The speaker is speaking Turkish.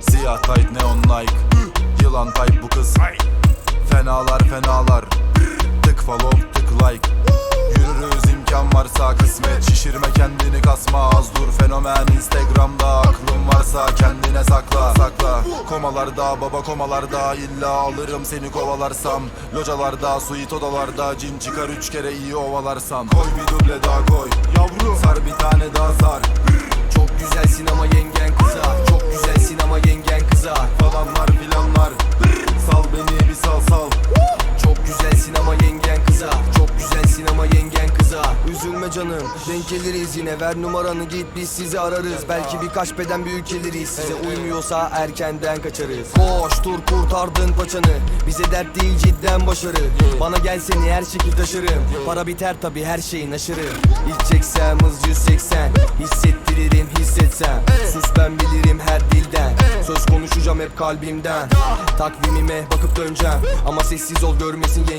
Siyah tight neon Nike. Yılan type bu kız. Fenalar fenalar. Tık follow tık like. Yürürüz imkan varsa kısmet. Şişirme kendini kasma. Az dur Fenomen. İnstagramda Aklın varsa kendine sakla. Sakla. Komalarda baba komalarda. İlla alırım seni kovalarsam. Localarda suite odalarda. Cin çıkar üç kere iyi ovalarsam. Koy bir duble daha koy. Yavrum. Sar bir tane daha canım. Denk geliriz yine. Ver numaranı git biz sizi ararız. Belki birkaç beden büyük geliriz Size uymuyorsa erkenden kaçarız. Koş dur kurtardın paçanı. Bize dert değil cidden başarı. Bana gel seni her şekil taşırım. Para biter tabi her şeyin aşırı. İlk çeksem hız 180 Hissettiririm hissetsem. Sus ben bilirim her dilden. Söz konuşacağım hep kalbimden. Takvimime bakıp döneceğim. Ama sessiz ol görmesin yenge